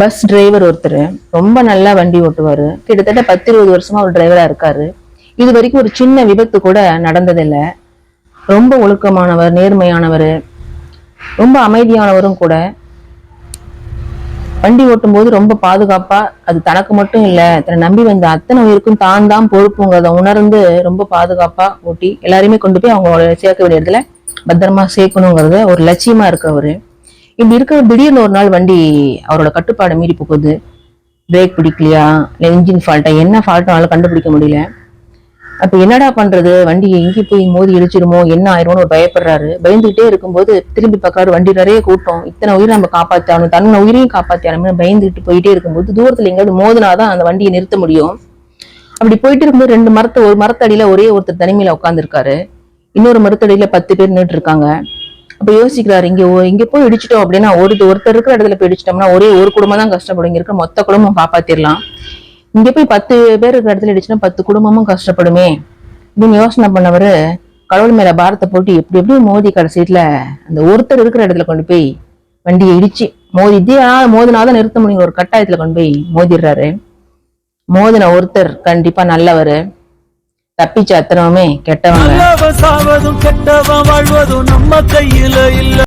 Bus driver ஒருத்தர் ரொம்ப நல்லா வண்டி ஓட்டுவார். கிட்டத்தட்ட பத்து இருபது வருஷமா ஒரு டிரைவராக இருக்காரு. இது வரைக்கும் ஒரு சின்ன விபத்து கூட நடந்ததில்லை. ரொம்ப ஒழுக்கமானவர் நேர்மையானவர். ரொம்ப அமைதியானவரும் கூட. வண்டி ஓட்டும்போது ரொம்ப பாதுகாப்பா அது தனக்கு மட்டும் இல்லை தன்னை நம்பி வந்த அத்தனை உயிருக்கும் தான் தான் பொறுப்புங்கிறத உணர்ந்து ரொம்ப பாதுகாப்பா ஓட்டி எல்லாரையுமே கொண்டு போய் அவங்களோட சேர்க்க வேண்டிய இடத்துல பத்திரமா சேர்க்கணுங்கிறத ஒரு லட்சியமா இருக்கவர். இப்படி இருக்க திடீர்னு ஒரு நாள் வண்டி அவரோட கட்டுப்பாடு மீறி போகுது. பிரேக் பிடிக்கலையா? இல்லை இன்ஜின் ஃபால்ட்டா என்ன ஃபால்ட்டாலும் கண்டுபிடிக்க முடியல. அப்போ என்னடா பண்றது? வண்டி எங்கே போய் மோதி இடிச்சிருமோ என்ன ஆயிரும்னு ஒரு பயப்படுறாரு. பயந்துகிட்டே இருக்கும்போது திரும்பி பார்க்காரு வண்டி நிறைய கூட்டம். இத்தனை உயிரை நம்ம காப்பாற்றணும் தன்னை உயிரையும் காப்பாற்றணும் பயந்துகிட்டு போயிட்டே இருக்கும்போது தூரத்தில் எங்கேயாவது மோதினாதான் அந்த வண்டியை நிறுத்த முடியும். அப்படி போயிட்டு இருக்கும்போது ரெண்டு மரத்தை ஒரு மரத்தடியில ஒரே ஒருத்தர் தனிமையில உட்காந்துருக்காரு இன்னொரு மரத்தடியில பத்து பேர் நின்றுட்டு இருக்காங்க. அப்ப யோசிக்கிறாரு இங்க இங்க போய் இடிச்சிட்டோம் அப்படின்னா ஒரு ஒருத்தர் இருக்கிற இடத்துல போய் இடிச்சிட்டோம்னா ஒரே ஒரு குடும்பம் தான் கஷ்டப்படும் இங்க இருக்கிற மொத்த குடும்பம் காப்பாத்திரலாம். இங்க போய் பத்து பேர் இருக்கிற இடத்துல இடிச்சுன்னா பத்து குடும்பமும் கஷ்டப்படுமே. அப்படின்னு யோசனை பண்ணவரு கடவுள் மேல பாரத்தை போட்டு எப்படி எப்படி மோதி கடைசியில அந்த ஒருத்தர் இருக்கிற இடத்துல கொண்டு போய் வண்டியை இடிச்சு மோதி இதே ஆனால் மோதினாதான் நிறுத்த முடியும் ஒரு கட்டாயத்துல கொண்டு போய் மோதிடுறாரு. மோதின ஒருத்தர் கண்டிப்பா நல்லவர். தப்பிச்ச அத்தனவுமே கெட்டவங்க. சாவதும் கெட்டவன் வாழ்வதும் நம்ம கையில இல்ல.